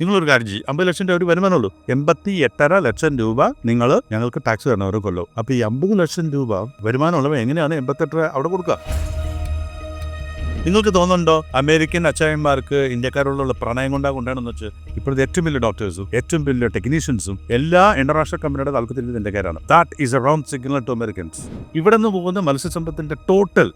നിങ്ങളൊരു കാര്യം ചെയ്യും. അമ്പത് ലക്ഷം രൂപ ഒരു വരുമാനമുള്ളൂ എൺപത്തി എട്ടര ലക്ഷം രൂപ നിങ്ങൾ ഞങ്ങൾക്ക് ടാക്സ് തരണം ഓരോ കൊല്ലവും ഈ അമ്പത് ലക്ഷം രൂപ വരുമാനമുള്ളവ എങ്ങനെയാണ് എൺപത്തെട്ടര അവിടെ കൊടുക്കുക? നിങ്ങൾക്ക് തോന്നുന്നുണ്ടോ അമേരിക്കൻ അച്ചായന്മാർക്ക് ഇന്ത്യക്കാരോടുള്ള പ്രണയം കൊണ്ടാ കൊണ്ടാണെന്ന് വെച്ച് ഇപ്പോഴത്തെ ഏറ്റവും വലിയ ഡോക്ടേഴ്സും ഏറ്റവും വലിയ ടെക്നീഷ്യൻസും എല്ലാ ഇന്റർനാഷണൽ കമ്പനിയുടെ താല്പര്യത്തിൽ ഇന്ത്യക്കാരാണ്. That is round signal to Americans ഇവിടെ നിന്ന് പോകുന്ന മത്സ്യസമ്പത്തിന്റെ ടോട്ടൽ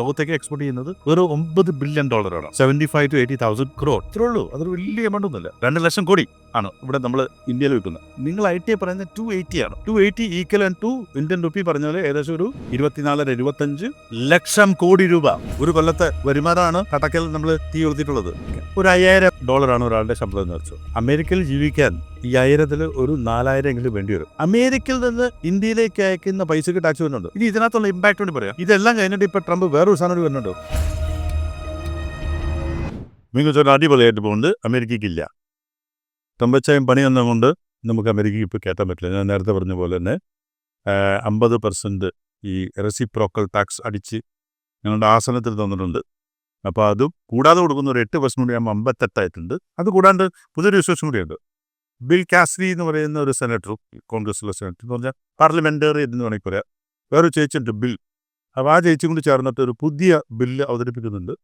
ലോകത്തേക്ക് എക്സ്പോർട്ട് ചെയ്യുന്നത് വെറും ഒമ്പത് ബില്യൺ ഡോളറാണ് seventy five to eighty thousand crore ഇത്രേ ഉള്ളൂ. അതൊരു വലിയ എമൗണ്ട് ഒന്നുമില്ല. രണ്ട് ലക്ഷം കോടി ആണ് ഇവിടെ നമ്മൾ ഇന്ത്യയിൽ വിൽക്കുന്നത്. നിങ്ങൾ ഐ ടി പറയുന്നത് ടു എയ്റ്റി ആണ്. To eighty equal and to Indian rupee പറഞ്ഞാൽ ഏകദേശം ഒരു ഇരുപത്തിനാലര ഇരുപത്തഞ്ച് ലക്ഷം കോടി രൂപ ഒരു കൊല്ലത്തെ വരുമാനമാണ് കട്ടക്കൽ നമ്മൾ തീ കൊടുത്തിട്ടുള്ളത് ഒരു അയ്യായിരം ഡോളറാണ് ഒരാളുടെ ശമ്പളം എന്ന് വെച്ചു. അമേരിക്കയിൽ ജീവിക്കാൻ ഈ ആയിരത്തിൽ ഒരു നാലായിരം എങ്കിലും വേണ്ടി വരും. അമേരിക്കയിൽ നിന്ന് ഇന്ത്യയിലേക്ക് അയക്കുന്ന പൈസക്ക് ടാക്സ് വരുന്നുണ്ട്. ഇനി ഇതിനകത്തുള്ള ഇമ്പാക്ട് വേണ്ടി പറയാം. ഇതെല്ലാം കഴിഞ്ഞിട്ട് ഇപ്പൊ ട്രംപ് വേറൊരു സാധനം വരുന്നുണ്ട് വരുന്നുണ്ടോ. മികച്ച ഒരു അടിപൊളിയായിട്ട് പോകുന്നുണ്ട്. അമേരിക്കയ്ക്കില്ല തമ്പച്ചായം പണി വന്നതുകൊണ്ട് നമുക്ക് അമേരിക്കയ്ക്ക് ഇപ്പോൾ കയറ്റാൻ പറ്റില്ല. ഞാൻ നേരത്തെ പറഞ്ഞ പോലെ തന്നെ അമ്പത് പെർസെന്റ് ഈ റെസിപ്രോക്കൽ ടാക്സ് അടിച്ച് ഞങ്ങളുടെ ആസനത്തിൽ തന്നിട്ടുണ്ട്. അപ്പോൾ അതും കൂടാതെ കൊടുക്കുന്ന ഒരു എട്ട് പെർസെന്റ് കൂടി ആകുമ്പോൾ അമ്പത്തെട്ടായിട്ടുണ്ട്. അത് കൂടാണ്ട് പുതിയൊരു വിശ്വാസം കൂടിയുണ്ട്. ബിൽ കാസ്ലി എന്ന് പറയുന്ന ഒരു സെനറ്ററും കോൺഗ്രസിലെ സെനറ്റർ എന്ന് പറഞ്ഞാൽ പാർലമെന്റേറിയൻ എന്ന് വേണമെങ്കിൽ പറയാം. വേറൊരു ചേച്ചിയുണ്ട് ബിൽ. അപ്പോൾ ആ ചേച്ചിയും കൂടി ചേർന്നിട്ട് ഒരു പുതിയ ബില്ല് അവതരിപ്പിക്കുന്നുണ്ട്.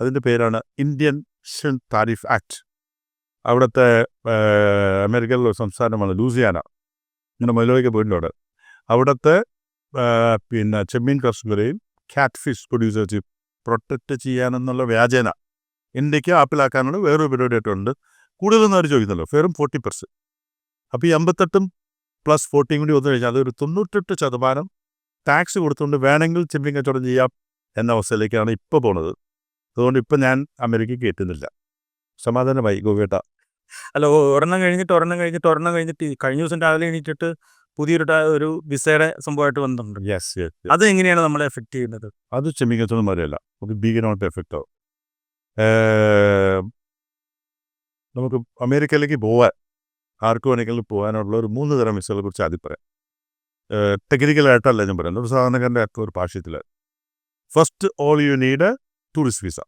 അതിന്റെ പേരാണ് ഇന്ത്യൻ ഷൻ താരിഫ് ആക്ട്. അവിടുത്തെ അമേരിക്കയിലെ ഒരു സംസ്ഥാനമാണ് ലൂസിയാന. ഇങ്ങനെ മുതലേക്ക് പോയിട്ടുണ്ട് അവിടെ. അവിടുത്തെ പിന്നെ ചെമ്മീൻ കർഷകരെയും കാറ്റ് ഫിഷ് പ്രൊഡ്യൂസേഴ്സ് പ്രൊട്ടക്റ്റ് ചെയ്യാനെന്നുള്ള വ്യാജേന. ഇന്ത്യയ്ക്ക് ആപ്പിലാക്കാനുള്ള വേറൊരു പരിപാടിയായിട്ടുണ്ട് കൂടുതലൊന്നും അവർ ചോദിക്കുന്നല്ലോ വെറും ഫോർട്ടി പെർസെന്റ് അപ്പോൾ ഈ അമ്പത്തെട്ടും പ്ലസ് ഫോർട്ടിയും കൂടി വന്നു കഴിഞ്ഞാൽ അതൊരു തൊണ്ണൂറ്റെട്ട് ശതമാനം ടാക്സ് കൊടുത്തുകൊണ്ട് വേണമെങ്കിൽ ചെമ്പിങ് കച്ചവടം ചെയ്യാം എന്ന അവസ്ഥയിലേക്കാണ് ഇപ്പോൾ പോണത്. അതുകൊണ്ട് ഇപ്പം ഞാൻ അമേരിക്കയ്ക്ക് കയറ്റുന്നില്ല. സമാധാനമായി ഗോവേട്ട അല്ല ഒരെണ്ണം കഴിഞ്ഞിട്ട് ഒരെണ്ണം കഴിഞ്ഞിട്ട് ഒരെണ്ണം കഴിഞ്ഞിട്ട് കഴിഞ്ഞ ദിവസം രാവിലെ എണീറ്റിട്ട് പുതിയൊരു ഒരു വിസയുടെ സംഭവമായിട്ട് വന്നിട്ടുണ്ട്. യെസ് യെസ് അത് എങ്ങനെയാണ് നമ്മളെ എഫക്റ്റ് ചെയ്യുന്നത്? അത് ചെമ്മീൻ കച്ചവടം നമുക്ക് ബീഗനോട്ട് എഫക്റ്റ് നമുക്ക് അമേരിക്കയിലേക്ക് പോവാൻ ആർക്ക് വേണമെങ്കിലും പോകാനുള്ള ഒരു മൂന്ന് തരം വിസകളെ കുറിച്ച് ആദ്യം പറയാം. ടെക്നിക്കലായിട്ടല്ല ഞാൻ പറയുന്നത്. ഒരു സാധാരണക്കാരന്റെ അടുത്ത ഒരു ഭാഷയത്തിൽ first all you need tourist visa.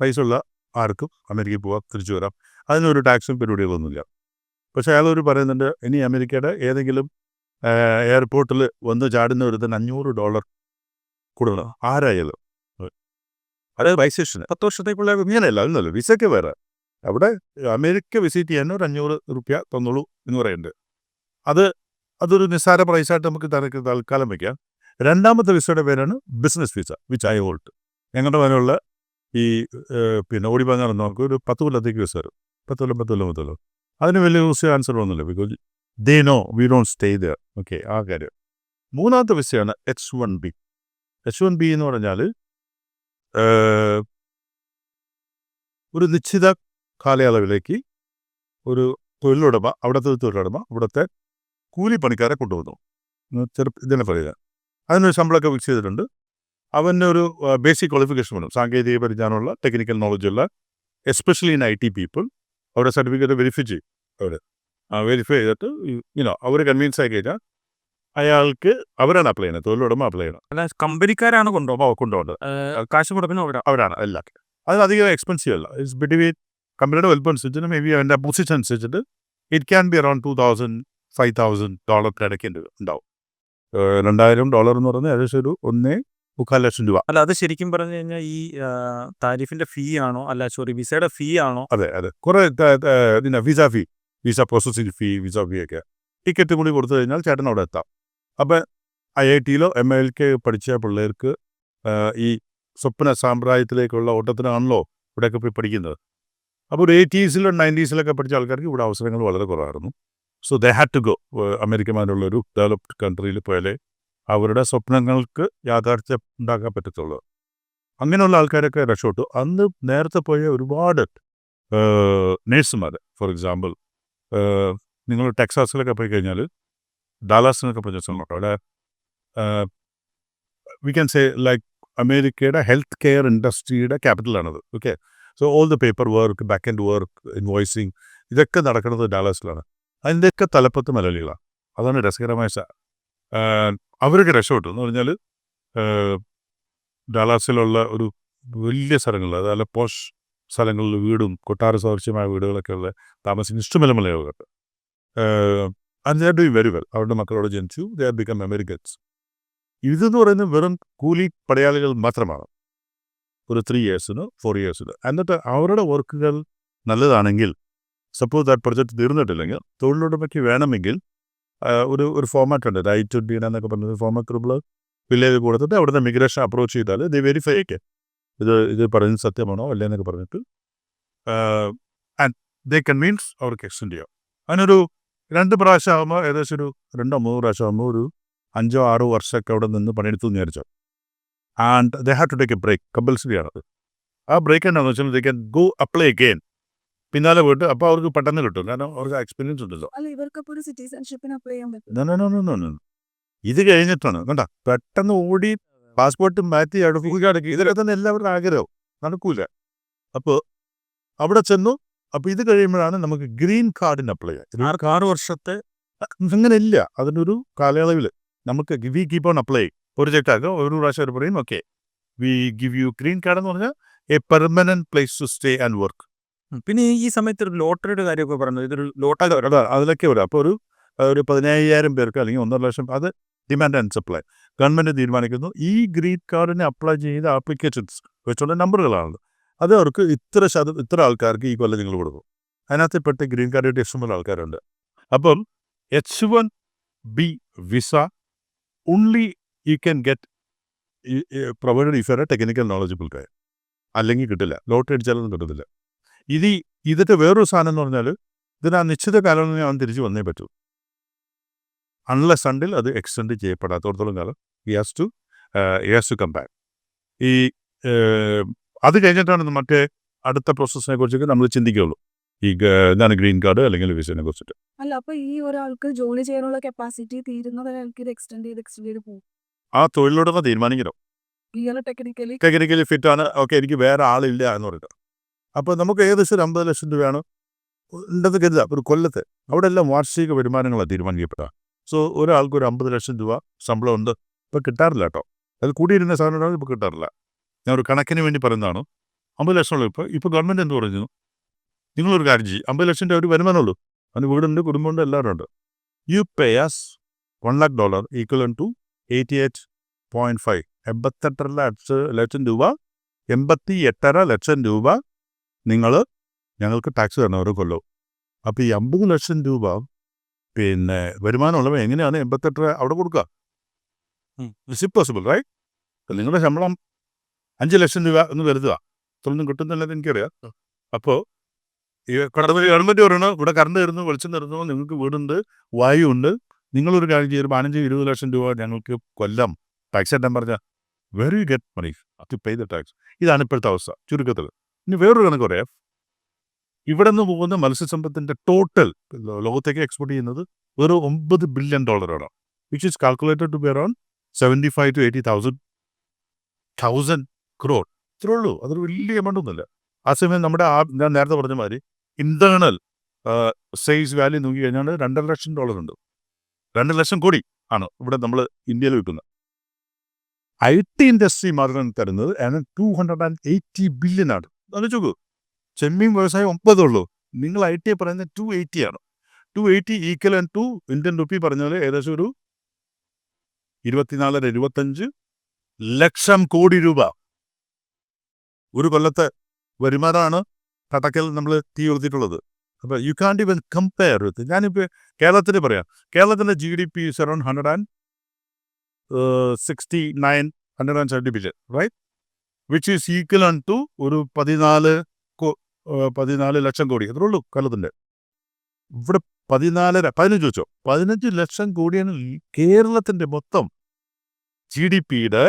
പൈസ ഉള്ള ആർക്കും അമേരിക്കയിൽ പോവാം തിരിച്ചു വരാം. അതിനൊരു ടാക്സും പരിപാടികളൊന്നുമില്ല പക്ഷേ അയാൾ ഒരു പറയുന്നുണ്ട് ഇനി അമേരിക്കയുടെ ഏതെങ്കിലും എയർപോർട്ടിൽ വന്ന് ചാടുന്ന ഒരുത്തന് അഞ്ഞൂറ് ഡോളർ കൊടുക്കണം. ആരായാലും അതായത് വൈസേഷൻ പത്ത് വർഷത്തേക്കുള്ള ഇങ്ങനെയല്ല അതൊന്നല്ല വിസയ്ക്ക് വേറെ. അവിടെ അമേരിക്ക വിസിറ്റ് ചെയ്യാൻ ഒരു അഞ്ഞൂറ് റുപ്യ തന്നോളൂ എന്ന് പറയുന്നുണ്ട്. അത് അതൊരു നിസ്സാര പ്രൈസായിട്ട് നമുക്ക് തലക്ക് തൽക്കാലം വയ്ക്കാം രണ്ടാമത്തെ വിസയുടെ പേരാണ് business visa which I hold ഞങ്ങളുടെ മേലുള്ള ഈ പിന്നെ ഓടി പറഞ്ഞാൽ നമുക്ക് ഒരു പത്ത് കൊല്ലത്തേക്ക് വിസ വരും. പത്ത് കൊല്ലം പത്ത് കൊല്ലം പത്ത് കൊല്ലം. അതിന് വലിയ യൂസ് ആൻസർ ഒന്നുമില്ല because they know we don't stay there okay ആ കാര്യം. മൂന്നാമത്തെ വിസയാണ് H one B H one B എന്ന് പറഞ്ഞാൽ ഒരു നിശ്ചിത കാലയളവിലേക്ക് ഒരു തൊഴിലുടമ അവിടുത്തെ തൊഴിലുടമ ഇവിടുത്തെ കൂലിപ്പണിക്കാരെ കൊണ്ടുവന്നു. ചെറു ഇതിനെ പറയുക. അതിനൊരു ശമ്പളമൊക്കെ ഫിക്സ് ചെയ്തിട്ടുണ്ട്. അവന്റെ ഒരു ബേസിക് ക്വാളിഫിക്കേഷൻ വേണം. സാങ്കേതിക പരിജ്ഞാനമുള്ള technical നോളജുള്ള especially in I T people അവരുടെ സർട്ടിഫിക്കറ്റ് വെരിഫൈ ചെയ്യും. അവർ വെരിഫൈ ചെയ്തിട്ട് ഇനോ അവർ കൺവിൻസ് ആയി കഴിഞ്ഞാൽ അയാൾക്ക് അവരാണ് അപ്ലൈ ചെയ്യുന്നത്. തൊഴിലുടമ അപ്ലൈ ചെയ്യണം. അല്ല കമ്പനിക്കാരാണ് കൊണ്ടുപോകുന്നത് കൊണ്ടുപോകുന്നത് കാശ് കൊടുക്കുന്ന അവരാ അവരാണ് എല്ലാം അത് അധികം എക്സ്പെൻസീവ് അല്ല. ഇറ്റ്സ് ബിറ്റ്വീൻ കമ്പനിയുടെ വലുപ്പം അനുസരിച്ചിട്ട് മേ ബി അവന്റെ പൊസിഷൻ അനുസരിച്ചിട്ട് it can be around two thousand five thousand dollar ഇടയ്ക്ക് ഉണ്ടാവും. രണ്ടായിരം ഡോളർ എന്ന് പറഞ്ഞാൽ ഏകദേശം ഒരു ഒന്നേ മുക്കാൽ ലക്ഷം രൂപ. അല്ല അത് ശരിക്കും പറഞ്ഞു കഴിഞ്ഞാൽ ഈ താരിഫിന്റെ ഫീ ആണോ? അല്ല സോറി വിസയുടെ ഫീ ആണോ? അതെ അതെ. കുറേ visa fee visa processing fee visa fee ഒക്കെ. ടിക്കറ്റ് കൂടി കൊടുത്തു കഴിഞ്ഞാൽ ചേട്ടൻ അവിടെ എത്താം. അപ്പം ഐ ഐ ടിയിലോ എം എൽ കെ പഠിച്ച പിള്ളേർക്ക് ഈ സ്വപ്ന സാമ്പ്രായത്തിലേക്കുള്ള ഓട്ടത്തിനാണല്ലോ ഇവിടെയൊക്കെ പോയി പഠിക്കുന്നത്. അപ്പോൾ ഒരു എയ്റ്റീസിലോ നയന്റീസിലൊക്കെ പഠിച്ച ആൾക്കാർക്ക് ഇവിടെ അവസരങ്ങൾ വളരെ കുറവായിരുന്നു. So they had to go അമേരിക്കമാരുള്ള ഒരു ഡെവലപ്ഡ് കൺട്രിയിൽ പോയാലേ അവരുടെ സ്വപ്നങ്ങൾക്ക് യാഥാർത്ഥ്യം ഉണ്ടാക്കാൻ പറ്റത്തുള്ളൂ. അങ്ങനെയുള്ള ആൾക്കാരൊക്കെ രക്ഷപ്പെട്ടു. അന്ന് നേരത്തെ പോയ ഒരുപാട് നേഴ്സുമാർ ഫോർ എക്സാമ്പിൾ നിങ്ങൾ ടെക്സാസിലൊക്കെ പോയി കഴിഞ്ഞാൽ ഡാലാസിനൊക്കെ പോയി സ്ഥലമുണ്ട് അവിടെ വി ക്യാൻ സേ ലൈക്ക് അമേരിക്കയുടെ ഹെൽത്ത് കെയർ ഇൻഡസ്ട്രിയുടെ ക്യാപിറ്റലാണത് okay so all the paper work back and work invoicing ഇതൊക്കെ നടക്കുന്നത് ഡാലാസിലാണ്. അതിന്റെയൊക്കെ തലപ്പത്ത് മലയാളികളാണ്. അതാണ് രസകരമായ അവരൊക്കെ രക്ഷപ്പെട്ടു. എന്ന് പറഞ്ഞാൽ ഡാലാസിലുള്ള ഒരു വലിയ സ്ഥലങ്ങൾ അതായത് പോഷ് സ്ഥലങ്ങളിൽ വീടും കൊട്ടാര സദൃശ്യമായ വീടുകളൊക്കെ ഉള്ള താമസിക്കുന്ന ഇഷ്ടമല്ല മലയാളികളുണ്ട് and they are doing very well അവരുടെ മക്കളോട് ജനിച്ചു. ദേ ആർ ബിക്കം അമേരിക്കൻസ് ഇതെന്ന് പറയുന്നത് വെറും കൂലി പടയാളികൾ മാത്രമാണ്. ഒരു ത്രീ ഇയേഴ്സിന് ഫോർ ഇയേഴ്സിന് എന്നിട്ട് അവരുടെ വർക്കുകൾ നല്ലതാണെങ്കിൽ സപ്പോസ് ദാറ്റ് പ്രൊജക്ട് തീർന്നിട്ടില്ലെങ്കിൽ തൊഴിലുടമയ്ക്ക് വേണമെങ്കിൽ ഒരു ഒരു ഫോമാറ്റ് ഉണ്ട്. ഐ ടു ഡി എന്നൊക്കെ പറഞ്ഞ ഫോമാറ്റ് നമ്മൾ വില്ലേജ് കൊടുത്തിട്ട് അവിടുന്ന് മിഗ്രേഷൻ അപ്രോച്ച് ചെയ്താൽ ഇത് വെരിഫൈ ഒക്കെ. ഇത് ഇത് പറയുന്നത് സത്യമാണോ അല്ലേ എന്നൊക്കെ പറഞ്ഞിട്ട് ആൻഡ് ദേ കൺവീൻസ് അവർക്ക് എക്സ്റ്റെൻഡ് ചെയ്യാം അതിനൊരു രണ്ട് പ്രാവശ്യം ആകുമ്പോൾ ഏകദേശം ഒരു രണ്ടോ മൂന്നോ പ്രാവശ്യം ആകുമ്പോൾ ഒരു അഞ്ചോ ആറോ വർഷമൊക്കെ അവിടെ നിന്ന് പണിയെടുത്തു എന്ന് വിചാരിച്ചോ. And they have to take a break compulsory ആണത്. ആ ബ്രേക്ക് എന്താണെന്ന് വെച്ചാൽ they can go apply again പിന്നാലെ പോയിട്ട് അപ്പോൾ അവർക്ക് പെട്ടെന്ന് കിട്ടും. കാരണം അവർക്ക് എക്സ്പീരിയൻസ് ഉണ്ടല്ലോ. ഇത് കഴിഞ്ഞിട്ടാണ്. കണ്ട പെട്ടെന്ന് ഓടി പാസ്പോർട്ട് മാറ്റി അടുപ്പിക്കാടക്കി ഇതൊക്കെ തന്നെ എല്ലാവരുടെ ആഗ്രഹവും നടക്കൂല. അപ്പോൾ അവിടെ ചെന്നു അപ്പോൾ ഇത് കഴിയുമ്പോഴാണ് നമുക്ക് ഗ്രീൻ കാർഡിന് അപ്ലൈ ചെയ്യാം ആറ് വർഷത്തെ അങ്ങനെ ഇല്ല അതിനൊരു കാലയളവിൽ നമുക്ക് we keep on apply project ആക്കുക ഒരു പ്രാവശ്യം അവർ പറയും okay we give you green card എന്ന് പറഞ്ഞാൽ a permanent place to stay and work പിന്നെ ഈ സമയത്ത് ഒരു ലോട്ടറിയുടെ കാര്യമൊക്കെ പറഞ്ഞു ഇതൊരു ലോട്ടറി അതാ അതിലൊക്കെ വരും. അപ്പോൾ ഒരു ഒരു പതിനയ്യായിരം പേർക്ക് അല്ലെങ്കിൽ ഒന്നര ലക്ഷം അത് ഡിമാൻഡ് ആൻഡ് സപ്ലൈ ഗവൺമെന്റ് തീരുമാനിക്കുന്നു. ഈ ഗ്രീൻ കാർഡിന് അപ്ലൈ ചെയ്ത ആപ്ലിക്കേഷൻസ് വെച്ചുള്ള നമ്പറുകളാണ് അത് അവർക്ക് ഇത്ര ശതം ഇത്ര ആൾക്കാർക്ക് ഈ കൊല്ലം നിങ്ങൾ കൊടുക്കും. അതിനകത്ത് പെട്ട് ഗ്രീൻ കാർഡ് കിട്ടിയ ഇഷ്ടംപോലെ ആൾക്കാരുണ്ട്. അപ്പം H one B visa only you can get provided if a technical knowledgeable കാര്യം അല്ലെങ്കിൽ കിട്ടില്ല. ലോട്ടറി അടിച്ചാലൊന്നും കിട്ടത്തില്ല. ഇത് ഇതിന്റെ വേറൊരു സാധനം എന്ന് പറഞ്ഞാൽ ഇതിന് ആ നിശ്ചിത കാലം അവൻ തിരിച്ചു വന്നേ പറ്റൂ. അൺലെസ് അണ്ടിൽ അത് എക്സ്റ്റെൻഡ് ചെയ്യപ്പെടാത്തോടത്തോളം കാലം he has to he has to come back ഈ അത് കഴിഞ്ഞിട്ടാണ് മറ്റേ അടുത്ത പ്രോസസ്സിനെ കുറിച്ചൊക്കെ നമ്മൾ ചിന്തിക്കുകയുള്ളൂ ഈ എന്താണ് ഗ്രീൻ കാർഡ് അല്ലെങ്കിൽ വിസയെ കുറിച്ചിട്ട്. അല്ല അപ്പൊ ഈ ഒരാൾക്ക് ജോലി ചെയ്യാനുള്ള കപ്പാസിറ്റി തീരുന്നത് ആൾക്ക് ഇത് എക്സ്റ്റെൻഡ് ചെയ്ത് എക്സ്റ്റെൻഡ് ചെയ്ത് പോകും. ആ തൊഴിലുടമ തീരുമാനിക്കണം. ഇയാൾ ടെക്നിക്കലി ടെക്നിക്കലി ഫിറ്റ് ആണ്. ഓക്കെ എനിക്ക് വേറെ ആളില്ല എന്ന് പറഞ്ഞിട്ട്. അപ്പോൾ നമുക്ക് ഏകദേശം ഒരു അമ്പത് ലക്ഷം രൂപയാണ്. ഉണ്ടെന്ന് കരുതുക. ഒരു കൊല്ലത്ത്. അവിടെ എല്ലാം വാർഷിക വരുമാനങ്ങളാണ് തീരുമാനിക്കപ്പെടുക. സോ ഒരാൾക്ക് ഒരു അമ്പത് ലക്ഷം രൂപ ശമ്പളം ഉണ്ട് ഇപ്പൊ കിട്ടാറില്ല കേട്ടോ. അത് കൂടിയിരുന്ന സാധനം ഇപ്പോൾ കിട്ടാറില്ല. ഞാൻ ഒരു കണക്കിന് വേണ്ടി പറയുന്നതാണ്. അമ്പത് ലക്ഷം ഉള്ളൂ ഇപ്പോൾ ഇപ്പോൾ ഗവൺമെന്റ് എന്ത് പറഞ്ഞു നിങ്ങളൊരു കാര്യം ചെയ്യും. അമ്പത് ലക്ഷം രൂപ ഒരു വരുമാനമുള്ളൂ. അതിന് വീടുണ്ട് കുടുംബമുണ്ട് എല്ലാവരും ഉണ്ട്. You pay as one lakh dollar equal to eighty eight point five എൺപത്തെട്ടര ലക്ഷ ലക്ഷം രൂപ എൺപത്തി എട്ടര ലക്ഷം രൂപ നിങ്ങൾ ഞങ്ങൾക്ക് ടാക്സ് തരണം ഓരോ കൊല്ലവും അപ്പോൾ ഈ അമ്പത് ലക്ഷം രൂപ പിന്നെ വരുമാനമുള്ളവ എങ്ങനെയാണ് എൺപത്തെട്ടര അവിടെ കൊടുക്കുക. ഇറ്റ്സ് ഇപ്പോസിബിൾ റൈറ്റ് നിങ്ങളുടെ ശമ്പളം അഞ്ച് ലക്ഷം രൂപ എന്ന് കരുതുക. അത്രയൊന്നും കിട്ടുന്നില്ലെന്ന് എനിക്കറിയാം. അപ്പോൾ ഈ കടന്ന് ഗവൺമെന്റ് പറയണു? ഇവിടെ കറണ്ട് തരുന്നു വെളിച്ചം തരുന്നു നിങ്ങൾക്ക് വീടുണ്ട് വായു ഉണ്ട് നിങ്ങളൊരു കാര്യം ഒരു പതിനഞ്ച് ഇരുപത് ലക്ഷം രൂപ ഞങ്ങൾക്ക് കൊല്ലം ടാക്സ് എല്ലാം പറഞ്ഞാൽ very you get money to pay the tax ഇതാണ് ഇപ്പോഴത്തെ അവസ്ഥ. ചുരുക്കത്തിൽ. ഇനി വേറൊരു കണക്ക് പറയാം. ഇവിടെ നിന്ന് പോകുന്ന മത്സ്യസമ്പത്തിന്റെ ടോട്ടൽ ലോകത്തേക്ക് എക്സ്പോർട്ട് ചെയ്യുന്നത് വെറും ഒമ്പത് ബില്യൺ ഡോളറാണ് which is calculated to be around seventy five to eighty thousand thousand crore ഇത്രേ ഉള്ളൂ. അതൊരു വലിയ എമൗണ്ട് ഒന്നുമില്ല. ആ സമയം നമ്മുടെ ആ ഞാൻ നേരത്തെ പറഞ്ഞ മാതിരി ഇന്റേണൽ സെയിൽസ് വാല്യൂ നോക്കി കഴിഞ്ഞാൽ രണ്ടര ലക്ഷം ഡോളർ ഉണ്ട്. രണ്ട് ലക്ഷം കോടി ആണ് ഇവിടെ നമ്മൾ ഇന്ത്യയിൽ വിൽക്കുന്നത്. ഐ ടി ഇൻഡസ്ട്രി മാത്രം തരുന്നത് two hundred and eighty billion ആണ്. അത് ചോക്കൂ ചെമ്മീൻ വ്യവസായം ഒമ്പതുള്ളൂ നിങ്ങൾ ഐ ടി പറയുന്നത് ടു എയ്റ്റി ആണ്. Two eighty equal and to Indian rupee പറഞ്ഞാൽ ഏകദേശം ഒരു ഇരുപത്തിനാലര ഇരുപത്തഞ്ച് ലക്ഷം കോടി രൂപ. ഒരു കൊല്ലത്തെ വരുമാനമാണ് കട്ടക്കൽ നമ്മൾ തീ കൊടുത്തിട്ടുള്ളത് അപ്പോൾ you can even compare with ഞാനിപ്പോൾ കേരളത്തിന്റെ പറയാം. കേരളത്തിന്റെ G D P is around hundred and sixty nine hundred and seventy billion right which is equal on to ഒരു പതിനാല് പതിനാല് ലക്ഷം കോടി. അത്രേ ഉള്ളൂ കേരളത്തിന്റെ ഇവിടെ പതിനാലര പതിനഞ്ച് വെച്ചോ. പതിനഞ്ച് ലക്ഷം കോടിയാണ് കേരളത്തിന്റെ മൊത്തം ജി ഡി പിയുടെ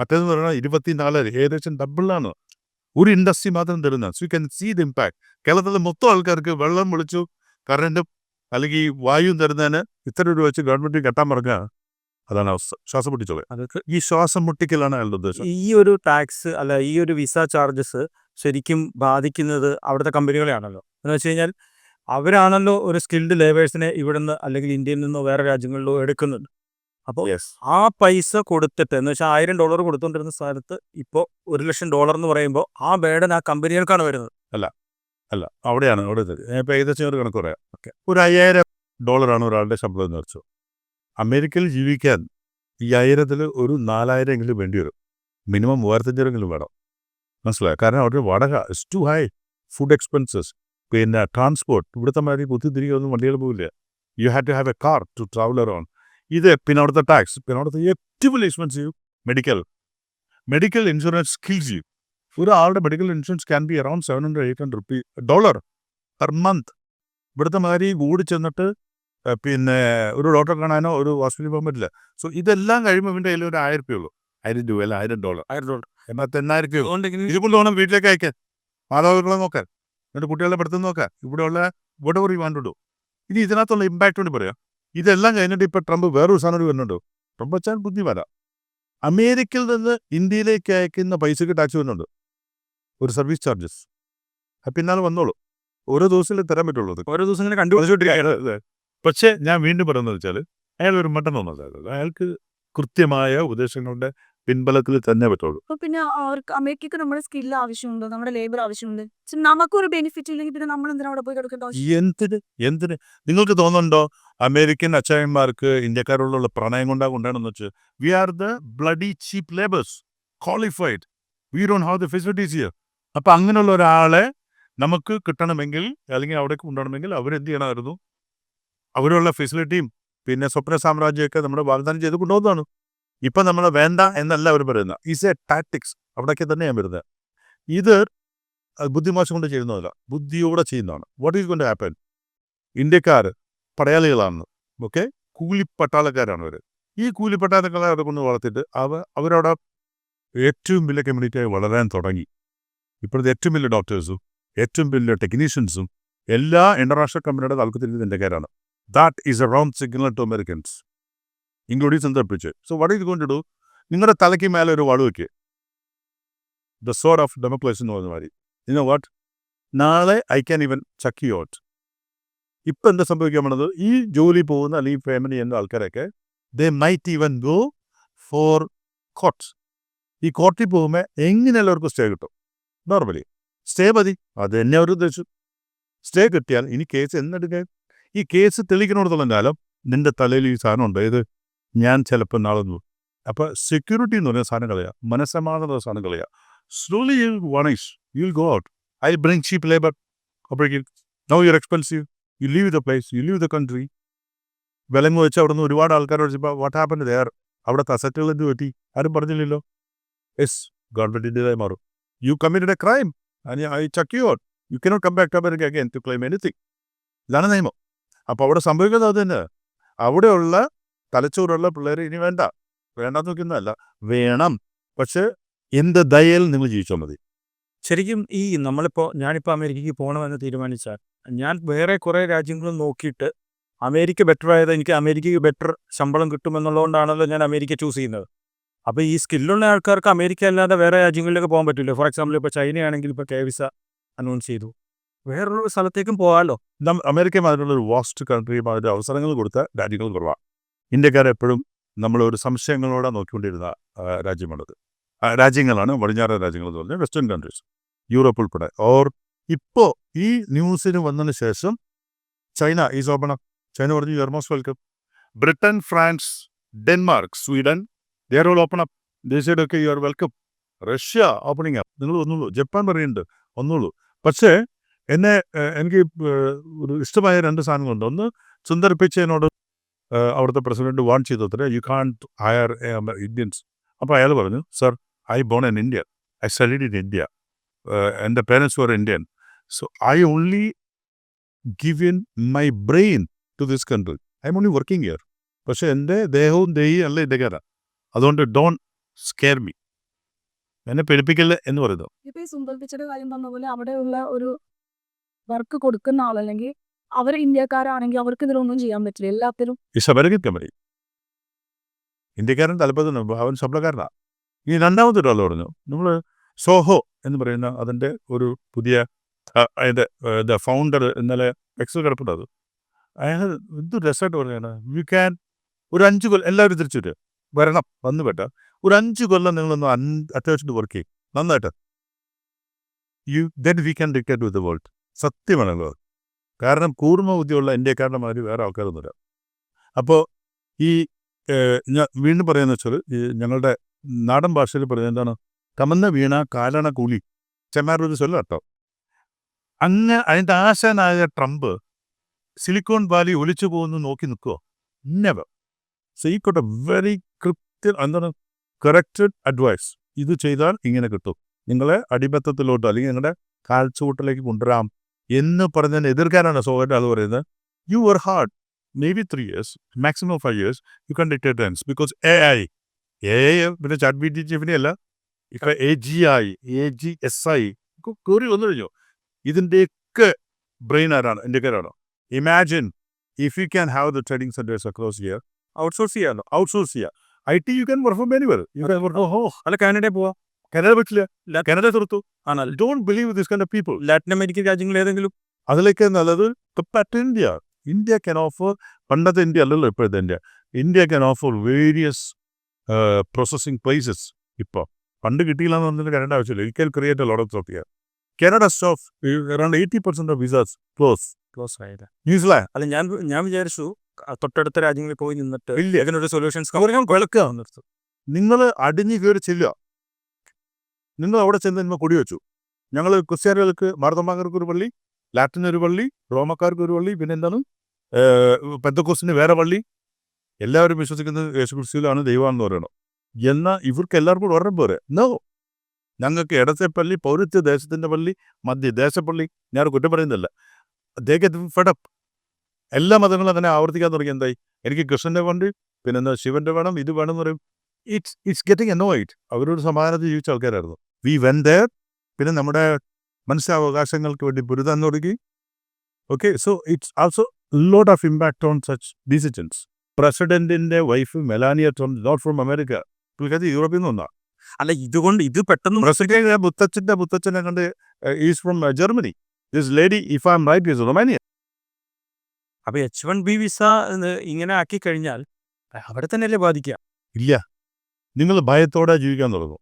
മറ്റേന്ന് പറയുന്നത് ഇരുപത്തിനാല് ഏകദേശം ഡബിളാണ് ഒരു ഇൻഡസ്ട്രി മാത്രം തരുന്ന so you can see the impact കേരളത്തിലെ മൊത്തം ആൾക്കാർക്ക് വെള്ളം വിളിച്ചു കറണ്ടും അല്ലെങ്കിൽ വായുവും തരുന്നതിന് ഇത്ര രൂപ വെച്ച് ഗവൺമെന്റ് കെട്ടാൻ പറഞ്ഞ അതാണ് അവസ്ഥ. ശ്വാസം മുട്ടിച്ചോളെ. ഈ ശ്വാസം മുട്ടിക്കലാണ് അയാളുടെ ഉദ്ദേശം. ഈ ഒരു ടാക്സ് അല്ല ഈ ഒരു വിസ ചാർജസ് ശരിക്കും ബാധിക്കുന്നത് അവിടുത്തെ കമ്പനികളെയാണല്ലോ. എന്ന് വെച്ച് കഴിഞ്ഞാൽ അവരാണല്ലോ ഒരു സ്കിൽഡ് ലേബേഴ്സിനെ ഇവിടുന്ന് അല്ലെങ്കിൽ ഇന്ത്യയിൽ നിന്നോ വേറെ രാജ്യങ്ങളിലോ എടുക്കുന്നത്. അപ്പോൾ ആ പൈസ കൊടുത്തിട്ട് എന്ന് വെച്ചാൽ ആയിരം ഡോളർ കൊടുത്തുകൊണ്ടിരുന്ന സ്ഥലത്ത് ഇപ്പോൾ ഒരു ലക്ഷം ഡോളർ എന്ന് പറയുമ്പോൾ ആ ബേഡൻ ആ കമ്പനികൾക്കാണ് വരുന്നത്. അല്ല അല്ല അവിടെയാണ് അവിടെ ഇപ്പോൾ ഏകദേശം ഒരു കണക്ക് പറയാം. ഓക്കെ ഒരു അയ്യായിരം ഡോളറാണ് ഒരാളുടെ ശമ്പളം എന്ന് വെച്ചു. അമേരിക്കയിൽ ജീവിക്കാൻ ഈ അയ്യായിരത്തിൽ ഒരു നാലായിരം എങ്കിലും വേണ്ടി വരും. മിനിമം മൂവായിരത്തഞ്ഞൂറെങ്കിലും വേണം. മനസ്സിലായോ? കാരണം അവരുടെ വാടക is too high food expenses പിന്നെ ട്രാൻസ്പോർട്ട് ഇവിടുത്തെ മാതിരി കുത്തിത്തിരികെ ഒന്നും വണ്ടികൾ പോകില്ല you have to have a car to travel around ഇത് പിന്നെ അവിടുത്തെ ടാക്സ് പിന്നെ അവിടുത്തെ ഏറ്റവും വലിയ expensive medical medical insurance kills ഒരു ഒരാളുടെ medical insurance can be around seven hundred eight hundred rupee dollar per month ഇവിടുത്തെ മാതിരി കൂടി ചെന്നിട്ട് പിന്നെ ഒരു ഡോക്ടറെ കാണാനോ ഒരു ഹോസ്പിറ്റലിൽ പോകാൻ പറ്റില്ല. സോ ഇതെല്ലാം കഴിയുമ്പോൾ ഇവന്റെ കയ്യിൽ ഒരു ആയിരം രൂപയുള്ളൂ ആയിരം രൂപ അല്ല ആയിരം ഡോളർ ആയിരം ഡോളർ എന്നാൽ തെണ്ണായിരം രൂപ ഇരുപത് വേണം വീട്ടിലേക്ക് അയക്കാൻ മാതാപിതാക്കളെ നോക്കാൻ എന്നിട്ട് കുട്ടികളെ പഠിത്തം നോക്കാൻ ഇവിടെയുള്ള ഇവിടെ ഒരു വേണ്ടുണ്ടോ ഇനി ഇതിനകത്തുള്ള ഇമ്പാക്റ്റ് കൊണ്ട് പറയാം. ഇതെല്ലാം കഴിഞ്ഞിട്ട് ഇപ്പം ട്രംപ് വേറൊരു സാധനം വരുന്നുണ്ടോ. ട്രംപ് വെച്ചാൽ ബുദ്ധി വരാം. അമേരിക്കയിൽ നിന്ന് ഇന്ത്യയിലേക്ക് അയക്കുന്ന പൈസക്ക് ടാക്സ് വരുന്നുണ്ട്. ഒരു സർവീസ് ചാർജസ്. പിന്നാലെ വന്നോളൂ. ഓരോ ദിവസത്തിലേ തരാൻ പറ്റുള്ളൂ ഓരോ ദിവസം ഇങ്ങനെ കണ്ടു പഠിച്ചുകൊണ്ടിരിക്കുകയാണ് പക്ഷേ ഞാൻ വീണ്ടും പറയുന്നത് വെച്ചാൽ അയാൾ ഒരു മട്ടൻ ഒന്നും അയാൾക്ക് കൃത്യമായ ഉപദേശങ്ങളുടെ പിൻബലത്തിൽ തന്നെ പറ്റുള്ളൂ. അപ്പൊ പിന്നെ അവർക്ക് അമേരിക്കക്ക് നമ്മുടെ സ്കിൽ ആവശ്യമുണ്ട്? നമ്മുടെ ലേബർ ആവശ്യമുണ്ട്. നമുക്കൊരു ബെനിഫിറ്റ് ഇല്ലെങ്കിൽ പിന്നെ നമ്മൾ എന്തിനാ അവിടെ പോയി കിടക്കേണ്ട എന്തിന്? എന്തിന്? നിങ്ങൾക്ക് തോന്നുന്നുണ്ടോ? അമേരിക്കൻ അച്ചായന്മാർക്ക് ഇന്ത്യക്കാരോടുള്ള പ്രണയം കൊണ്ടാ കൊണ്ടാണെന്ന് വെച്ച് we are the bloody cheap labours qualified we don't have the facilities here അപ്പൊ അങ്ങനെയുള്ള ഒരാളെ നമുക്ക് കിട്ടണമെങ്കിൽ അല്ലെങ്കിൽ അവിടേക്ക് കൊണ്ടുവരണമെങ്കിൽ അവരെന്ത് ചെയ്യണമായിരുന്നു? അവരുള്ള ഫെസിലിറ്റിയും പിന്നെ സ്വപ്ന സാമ്രാജ്യമൊക്കെ നമ്മുടെ വാഗ്ദാനം ചെയ്ത് കൊണ്ടുപോകുന്നതാണ്. ഇപ്പം നമ്മൾ വേണ്ട എന്നല്ല അവർ പറയുന്നത്. ഈസ് എ ടാക്ടിക്സ് അവിടേക്ക് തന്നെയാണ് വരുന്നത്. ഇത് ബുദ്ധിമോശം കൊണ്ട് ചെയ്യുന്നതല്ല. ബുദ്ധിയോടെ ചെയ്യുന്നതാണ്. വാട്ട് ഈസ് കൊണ്ട് ഹാപ്പൻ ഇന്ത്യക്കാർ പടയാളികളാണ്. ഓക്കെ കൂലിപ്പട്ടാളക്കാരാണ് അവർ ഈ കൂലിപ്പട്ടാളക്കാരെ അവിടെ കൊണ്ട് വളർത്തിയിട്ട് അവ അവരവിടെ ഏറ്റവും വലിയ കമ്മ്യൂണിറ്റിയായി വളരാൻ തുടങ്ങി. ഇപ്പോഴത്തെ ഏറ്റവും വലിയ ഡോക്ടേഴ്സും ഏറ്റവും വലിയ ടെക്നീഷ്യൻസും എല്ലാ ഇന്റർനാഷണൽ കമ്പനിയുടെ താല്പര്യത്തിൽ ഇന്ത്യക്കാരാണ്. That is a wrong signal to Americans including സന്ദർഭിച്ച്. So വട ഇത് കൊണ്ടിടൂ നിങ്ങളുടെ തലയ്ക്ക് മേലെ ഒരു വളു വയ്ക്കുക ദ സോഡ് ഓഫ് ഡെമോക്രസി എന്ന് പറഞ്ഞ മാതിരി ഇന്ന വാട്ട് നാളെ I can even chuck you out ഇപ്പം എന്താ സംഭവിക്കാൻ പോണത്? ഈ ജോലി പോകുന്ന അല്ലെങ്കിൽ ഫാമിലി ചെയ്യുന്ന ആൾക്കാരൊക്കെ they might even go for court ഈ കോട്ടിൽ പോകുമ്പോൾ എങ്ങനെയുള്ളവർക്ക് സ്റ്റേ കിട്ടും? നോർമലി സ്റ്റേ മതി. അത് തന്നെ അവർ ഉദ്ദേശിച്ചു. സ്റ്റേ കിട്ടിയാൽ ഇനി കേസ് എന്നെടുക്കാൻ ഈ കേസ് തെളിയിക്കണോടത്തോളം കാലം നിന്റെ തലയിൽ ഈ സാധനം ഉണ്ട്. ഇത് ഞാൻ ചിലപ്പോൾ നാളെ അപ്പോൾ സെക്യൂരിറ്റി എന്ന് പറയുന്ന സാധനം കളയുക മനസ്സമാധാനം സാധനം കളയുക slowly you once you will go out I bring cheap labour അപ്പോഴേക്കും no your expensive you leave the place you leave the country വിലങ്ങ് വെച്ച് അവിടെ നിന്ന് ഒരുപാട് ആൾക്കാർ വെച്ചപ്പോൾ വാട്ട് ഹാപ്പൻ ദയർ അവിടുത്തെ അസറ്റുകൾ എന്ത് പറ്റി? ആരും പറഞ്ഞില്ലല്ലോ. യെസ് ഗവൺമെന്റിന്റെതായി മാറും. You committed a crime and I chuck you out you cannot come back America again to claim anything ഇതാണ് നിയമം. അപ്പോൾ അവിടെ സംഭവിക്കുന്നത് അത് തന്നെ. അവിടെയുള്ള തലച്ചോറുള്ള പിള്ളേർ ഇനി വേണ്ട. വേണ്ടാന്ന് നോക്കുന്നതല്ല വേണം. പക്ഷെ എന്ത് ദയയിൽ നിങ്ങൾ ജീവിച്ചാൽ മതി. ശരിക്കും ഈ നമ്മളിപ്പോൾ ഞാനിപ്പോൾ അമേരിക്കയ്ക്ക് പോകണമെന്ന് തീരുമാനിച്ചാൽ ഞാൻ വേറെ കുറേ രാജ്യങ്ങളും നോക്കിയിട്ട് അമേരിക്ക ബെറ്റർ ആയത് എനിക്ക് അമേരിക്കയ്ക്ക് ബെറ്റർ ശമ്പളം കിട്ടുമെന്നുള്ളതുകൊണ്ടാണല്ലോ ഞാൻ അമേരിക്ക ചൂസ് ചെയ്യുന്നത്. അപ്പോൾ ഈ സ്കില്ലുള്ള ആൾക്കാർക്ക് അമേരിക്ക അല്ലാതെ വേറെ രാജ്യങ്ങളിലേക്ക് പോകാൻ പറ്റില്ല? ഫോർ എക്സാമ്പിൾ ഇപ്പോൾ ചൈനയാണെങ്കിൽ ഇപ്പോൾ കെ വിസ അനൗൺസ് ചെയ്തു. വേറൊരു സ്ഥലത്തേക്കും പോകാമല്ലോ അമേരിക്ക മാതിരിയുള്ള ഒരു വാസ്റ്റ് കൺട്രി മാതിരി അവസരങ്ങൾ കൊടുത്ത രാജ്യങ്ങൾ കുറവാണ് ഇന്ത്യക്കാരെപ്പോഴും നമ്മളൊരു സംശയങ്ങളോടെ നോക്കിക്കൊണ്ടിരുന്ന രാജ്യമാണത്. രാജ്യങ്ങളാണ് പടിഞ്ഞാറൻ രാജ്യങ്ങൾ എന്ന് പറഞ്ഞാൽ വെസ്റ്റേൺ കൺട്രീസ് യൂറോപ്പ് ഉൾപ്പെടെ. ഓർ ഇപ്പോൾ ഈ ന്യൂസിന് വന്നതിന് ശേഷം ചൈന ഈസ് ഓപ്പൺ ചൈന പറഞ്ഞു you most welcome Britain France Denmark Sweden they're all open up ദേശീയ ഒക്കെ you are welcome Russia opening up നിങ്ങൾ ഒന്നുള്ളൂ. ജപ്പാൻ പറയുന്നുണ്ട് ഒന്നുള്ളൂ. പക്ഷേ എന്നെ എനിക്ക് ഒരു ഇഷ്ടമായ രണ്ട് സാധനങ്ങളുണ്ട്. ഒന്ന് സുന്ദർ പിച്ചേനോട് ഏഹ്, അവിടുത്തെ പ്രസിഡന്റ് വാൺ ചെയ്തു അത്ര യു കാൺ ഹയർ ഇന്ത്യൻസ് അപ്പോൾ അയാൾ പറഞ്ഞു sir I born in India I studied in India എന്റെ parents were Indian so I only give in my brain to this country I am only working here പക്ഷേ എന്റെ ദേഹവും ദേഹിയും അല്ല ഇന്ത്യക്കാരാണ് അതുകൊണ്ട് Don scare me എന്നെ പേടിപ്പിക്കല്ല എന്ന് പറയുന്നു. ഇപ്പൊ ഈ സുന്ദർ പിച്ചയുടെ കാര്യം പറഞ്ഞ പോലെ അവിടെയുള്ള ഒരു വർക്ക് കൊടുക്കുന്ന ആളല്ലെങ്കിൽ അവർ ഇന്ത്യക്കാരാണെങ്കിൽ അവർക്ക് ഇതിലൊന്നും ചെയ്യാൻ പറ്റില്ല. എല്ലാത്തിലും ഈ അമേരിക്കൻ കമ്പനി ഇന്ത്യക്കാരൻ തലപ്പത്തുണ്ട് അവൻ ശമ്പളക്കാരനാണ് ഈ രണ്ടാമത്തെ ഒരാൾ പറഞ്ഞു നമ്മൾ സോഹോ എന്ന് പറയുന്ന അതിന്റെ ഒരു പുതിയ അതിന്റെ ദ ഫൗണ്ടർ ഇന്നലെ എക്സൽ കിടപ്പുണ്ടത് അയാൾ എന്ത് രസമായിട്ട് പറഞ്ഞാണ് യു ക്യാൻ ഒരു അഞ്ച് കൊല്ലം എല്ലാവരും തിരിച്ചിട്ട് വരണം വന്നു പെട്ട. ഒരു അഞ്ച് കൊല്ലം നിങ്ങളൊന്ന് അൻ- അത്യാവശ്യം വർക്ക് ചെയ്യും. നന്നായിട്ട്. You then we can dictate with the world സത്യമാണല്ലോ കാരണം കൂർമ്മ ബുദ്ധിയുള്ള ഇന്ത്യക്കാരുടെ മാതിരി വേറെ ആൾക്കാരൊന്നുമില്ല. അപ്പോൾ ഈ ഞാൻ വീണ്ടും പറയുന്നത് വെച്ചാൽ ഈ ഞങ്ങളുടെ നാടൻ ഭാഷയിൽ പറയുന്നത് എന്താണ്? കമന്ന വീണ കാലണ കൂലി. ചെമ്മാരൊരു ചൊല്ല കേട്ടോ അങ്ങ് അതിന്റെ ആശാനായ ട്രംപ് സിലിക്കോൺ വാലി ഒലിച്ചു പോകുന്നു നോക്കി നിൽക്കുമോ നെവർ സോ വെരി കൃത്യ എന്താണ്? കറക്റ്റഡ് അഡ്വൈസ് ഇത് ചെയ്താൽ ഇങ്ങനെ കിട്ടും. നിങ്ങളെ അടിമത്തത്തിലോട്ട് അല്ലെങ്കിൽ നിങ്ങളുടെ കാൽച്ചുവട്ടിലേക്ക് കൊണ്ടുവരാം. എന്ന് പറഞ്ഞതിന് എതിർക്കാനാണ് സോഹറ്റ് അത് പറയുന്നത്. You were hard may be three years maximum five years you can dictate terms because A I A I പിന്നെ ചാറ്റ് ബി ടി ജിഫിനെ അല്ല ഇപ്പം A G I A G S I കയറി വന്നു കഴിഞ്ഞു. ഇതിന്റെയൊക്കെ ബ്രെയിൻ ആരാണ്? ഇന്ത്യക്കാരാണോ? Imagine if you can have the trading centres across here outsource ചെയ്യാമല്ലോ ഔട്ട്സോഴ്സ് ചെയ്യുക I T you can perform anywhere you can ഓഹോ. അല്ല കാനഡയിൽ പോവാം. കനഡ പറ്റില്ല കനഡ തുറത്തു ആണല്ലോ? Don't believe this kind of people Latin American രാജ്യങ്ങൾ ഏതെങ്കിലും? അതിലേക്ക് നല്ലത് ഇന്ത്യ ഇന്ത്യ ക്യാൻ ഓഫർ പണ്ടത്തെ ഇന്ത്യ അല്ലല്ലോ ഇപ്പോഴത്തെ India India can offer various processing places ഇപ്പോൾ പണ്ട് കിട്ടിയില്ല എന്ന് പറഞ്ഞാൽ കനഡ ആവശ്യമില്ല. You can create load of software Canada stop around eighty percent of visas close close ആയില്ല? ന്യൂസിലാൻഡ് അല്ല ഞാൻ ഞാൻ വിചാരിച്ചു തൊട്ടടുത്ത രാജ്യങ്ങളിൽ പോയി നിന്നിട്ട് ഇല്ല. അതിനൊരു സൊല്യൂഷൻസ് വിളക്കുക നിർത്തും നിങ്ങൾ അടിഞ്ഞു കയറി ചെല്ലുക. നിങ്ങൾ അവിടെ ചെന്ന് നിങ്ങൾ കുടിവെച്ചു. ഞങ്ങൾ ക്രിസ്ത്യാനികൾക്ക് മാർത്തമാർക്ക് ഒരു പള്ളി ലാറ്റിന് ഒരു പള്ളി റോമക്കാർക്ക് ഒരു പള്ളി പിന്നെ എന്താണ് പെന്തക്കോസിന് വേറെ പള്ളി. എല്ലാവരും വിശ്വസിക്കുന്നത് യേശു ക്രിസ്തുവിലാണ് ദൈവമാണെന്ന് പറയണം. എന്നാൽ ഇവർക്ക് എല്ലാവർക്കും കൂടെ ഒരെണ്ണം പോരെ. നോ ഞങ്ങൾക്ക് ഇടത്തെ പള്ളി പൗരത്വ ദേശത്തിന്റെ പള്ളി മധ്യ ദേശപ്പള്ളി. ഞാൻ കുറ്റം പറയുന്നില്ല ഫെഡപ്പ് എല്ലാ മതങ്ങളും അങ്ങനെ ആവർത്തിക്കാൻ തുടങ്ങി. എന്തായി? എനിക്ക് കൃഷ്ണന്റെ വേണ്ടി പിന്നെന്താ ശിവന്റെ വേണം ഇത് വേണം എന്ന് പറയും. ഇറ്റ്സ് ഇറ്റ്സ് ഗെറ്റിംഗ് അനോയിഡ് അവരോട് സമാധാനത്തിൽ ജീവിച്ച ആൾക്കാരായിരുന്നു. വി വെൻ ദർ പിന്നെ നമ്മുടെ മനുഷ്യാവകാശങ്ങൾക്ക് വേണ്ടി പൊരുതാൻ തുടങ്ങി. Okay so it's also lot of impact on such decisions പ്രസിഡന്റിന്റെ wife Melania Trump not from America പുള്ളിക്കാരി യൂറോപ്പിൽ നിന്ന് വന്നാ അല്ല ഇതുകൊണ്ട് ഇത് പെട്ടെന്ന് പ്രസിഡന്റ് മുത്തച്ഛന്റെ മുത്തച്ഛനെ കണ്ട് is from Germany this lady if I'm right is Romania അപ്പൊ എച്ച് വൺ ബി വിസ ഇങ്ങനെ ആക്കി കഴിഞ്ഞാൽ അവിടെ തന്നെയല്ലേ ബാധിക്കുക ഇല്ല. നിങ്ങൾ ഭയത്തോടെ ജീവിക്കാൻ തുടങ്ങും.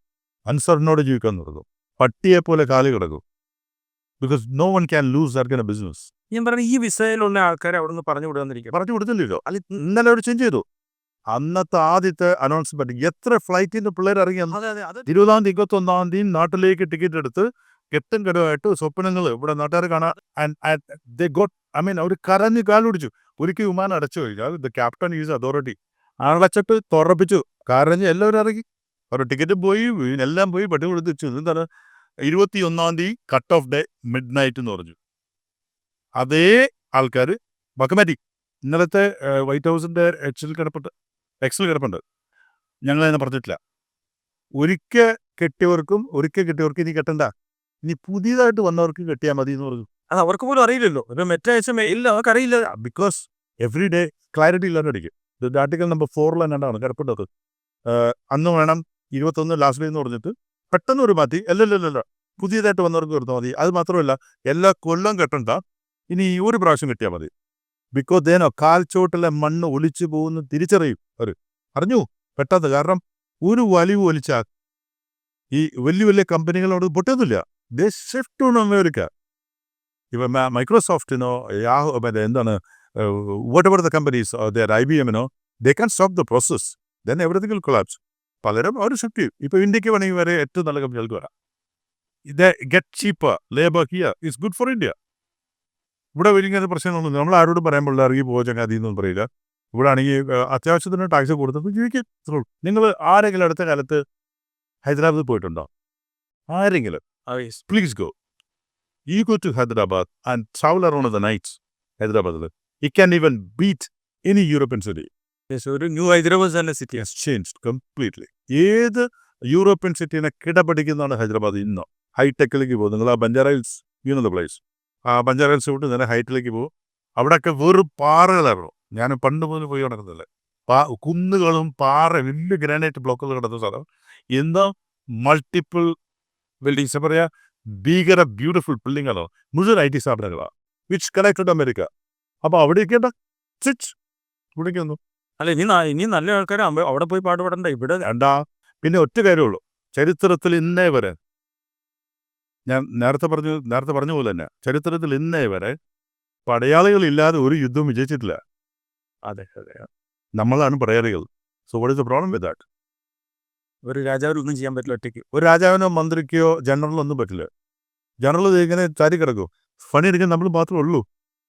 അൻസറിനോടെ ജീവിക്കാൻ തുടങ്ങും. പട്ടിയെ പോലെ കാൽ കിടക്കും. Because no one can lose their business ഞാൻ പറഞ്ഞു ഈ വിസയിലുള്ള ആൾക്കാരെ അവിടെ നിന്ന് പറഞ്ഞു വിടാന്നിരിക്കും പറഞ്ഞു കൊടുത്തില്ലല്ലോ അല്ല ഇന്നലെ അവർ ചേഞ്ച് ചെയ്തു. അന്നത്തെ ആദ്യത്തെ അനൗൺസ്മെന്റ് എത്ര ഫ്ലൈറ്റിന്റെ പിള്ളേർ ഇറങ്ങി ഇരുപതാം തീയതി ഇരുപത്തൊന്നാം തീയതി നാട്ടിലേക്ക് ടിക്കറ്റ് എടുത്ത് കെട്ടും കടമായിട്ട് സ്വപ്നങ്ങൾ ഇവിടെ നാട്ടുകാർ കാണാൻ ഗോട്ട് ഐ മീൻ അവർ കരഞ്ഞ് കാലുപിടിച്ചു ഒരിക്കൽ വിമാനം അടച്ചു കഴിഞ്ഞാൽ ദ ക്യാപ്റ്റൻ ഈസ് അതോറിറ്റി അടച്ചിട്ട് തുറപ്പിച്ചു. കരഞ്ഞ് എല്ലാവരും ഇറങ്ങി. അവർ ടിക്കറ്റ് പോയി എല്ലാം പോയി പട്ടി കൊടുത്ത് വെച്ചു. എന്താണ് ഇരുപത്തി ഒന്നാം തീയതി cut off day midnight എന്ന് പറഞ്ഞു. അതേ ആൾക്കാർ ബക്കമാറ്റി ഇന്നലത്തെ വൈറ്റ് ഹൗസിന്റെ എക്സിൽ കിടപ്പുണ്ട് എക്സിൽ കിടപ്പുണ്ട്. ഞങ്ങൾ അതിനെ പറഞ്ഞിട്ടില്ല. ഒരിക്കൽ കെട്ടിയവർക്കും ഒരിക്കൽ കെട്ടിയവർക്കും ഇനി കെട്ടണ്ട. ഇനി പുതിയതായിട്ട് വന്നവർക്ക് കെട്ടിയാൽ മതി എന്ന് പറഞ്ഞു. അത് അവർക്ക് പോലും അറിയില്ലല്ലോ. ഒരു മെറ്റ അയച്ച അവർക്ക് അറിയില്ല. ബിക്കോസ് എവറി ഡേ ക്ലാരിറ്റി ഇല്ലാണ്ട് അടിക്കും ഇത് ആർട്ടിക്കൽ നമ്പർ ഫോറിൽ തന്നെയാണ് കിടപ്പുണ്ടത് അന്ന് വേണം ഇരുപത്തൊന്ന് ലാസ്റ്റ് ഡേ എന്ന് പറഞ്ഞിട്ട് പെട്ടെന്ന് ഒരു മാറ്റി അല്ലല്ലല്ല പുതിയതായിട്ട് വന്നവർക്ക് കൊടുത്താൽ മതി. അത് മാത്രമല്ല എല്ലാ കൊല്ലം കെട്ടണ്ട ഇനി ഒരു പ്രാവശ്യം കിട്ടിയാൽ മതി. ബിക്കോസ് ദേനോ കാൽച്ചോട്ടിലെ മണ്ണ് ഒലിച്ചു പോകുന്ന തിരിച്ചറിയും അവർ അറിഞ്ഞു? പെട്ടെന്ന്. കാരണം ഒരു വലിവ് ഒലിച്ചാൽ ഈ വലിയ വലിയ കമ്പനികളോട് പൊട്ടൊന്നുമില്ല ദേ ഷിഫ്റ്റ് ഓൺ അമേരിക്ക ഇപ്പം മൈക്രോസോഫ്റ്റിനോ യാഹോ മറ്റേ എന്താണ് whatever the companies there I B എമ്മിനോ they can stop the process then everything will collapse പലരും അവർ ഷിഫ്റ്റ് ചെയ്യും. ഇപ്പൊ ഇന്ത്യയ്ക്ക് വേണമെങ്കിൽ വരെ ഏറ്റവും നല്ല കമ്പനികൾക്ക് വരാം. ഇത് get cheap labour here is good for India ഇവിടെ വലിയ പ്രശ്നങ്ങളൊന്നും നമ്മൾ ആരോടും പറയാൻ പാടില്ല ഇറങ്ങി പോകാൻ ചങ്ങാതി എന്നൊന്നും പറയില്ല. ഇവിടെ ആണെങ്കിൽ അത്യാവശ്യത്തിന് ടാക്സ് കൊടുത്തപ്പോൾ ജീവിക്കും. നിങ്ങൾ ആരെങ്കിലും അടുത്ത കാലത്ത് ഹൈദരാബാദിൽ പോയിട്ടുണ്ടോ? ആരെങ്കിലും? Please go you go to Hyderabad and travel around the the ഹൈദരാബാദിൽ it can even beat any European city ഒരു ന്യൂ ഹൈദരാബാദ് തന്നെ സിറ്റി It ചേഞ്ച് കംപ്ലീറ്റ്ലി ഏത് യൂറോപ്യൻ സിറ്റീനെ കിടപിടിക്കുന്നതാണ് ഹൈദരാബാദ് ഇന്ന്? ഹൈടെക്കിലേക്ക് പോകും. നിങ്ങൾ ആ Banjara Hills you the place ആ ബഞ്ചാര ഹിൽസ് വിട്ട് നേരെ ഹൈറ്റിലേക്ക് പോകും. അവിടെയൊക്കെ വെറും പാറകളായിരുന്നു ഞാൻ പണ്ട് മുതൽ പോയി നടക്കുന്നില്ല പാ കുന്നുകളും പാറ വലിയ ഗ്രാനൈറ്റ് ബ്ലോക്കുകൾ കിടന്ന സ്ഥലം. ഇന്ന് മൾട്ടിപ്പിൾ ബിൽഡിങ്സ് പറയാ? ഭീകര ബ്യൂട്ടിഫുൾ ബിൽഡിങ്ങാണോ മുഴുവൻ ഐ ടി സ്ഥാപനങ്ങളാണ് വിച്ച് കണക്റ്റഡ് അമേരിക്ക അപ്പോൾ അവിടേക്ക് സ്വിച്ച് ഇവിടേക്ക് വന്നു. അല്ല ഇനി ന- ഇനി നല്ല ആൾക്കാർ അവിടെ പോയി പാടുപെടണ്ട? ഇവിടെ രണ്ടാ പിന്നെ ഒറ്റ കാര്യമുള്ളൂ. ചരിത്രത്തിൽ ഇന്നേ വരെ ഞാൻ നേരത്തെ പറഞ്ഞു നേരത്തെ പറഞ്ഞ പോലെ തന്നെ ചരിത്രത്തിൽ ഇന്നേ വരെ പടയാളികളില്ലാതെ ഒരു യുദ്ധം വിജയിച്ചിട്ടില്ല. അതെ അതെ. നമ്മളാണ് പടയാളികൾ. So what is the problem with that ഒരു രാജാവിന് ഒന്നും ചെയ്യാൻ പറ്റില്ല ഒറ്റയ്ക്ക്. ഒരു രാജാവിനോ മന്ത്രിക്കോ ജനറലോ ഒന്നും പറ്റില്ല. ജനറൽ ഇങ്ങനെ ചാരി കിടക്കും പണിയെടുക്കാൻ നമ്മൾ മാത്രമേ ഉള്ളൂ.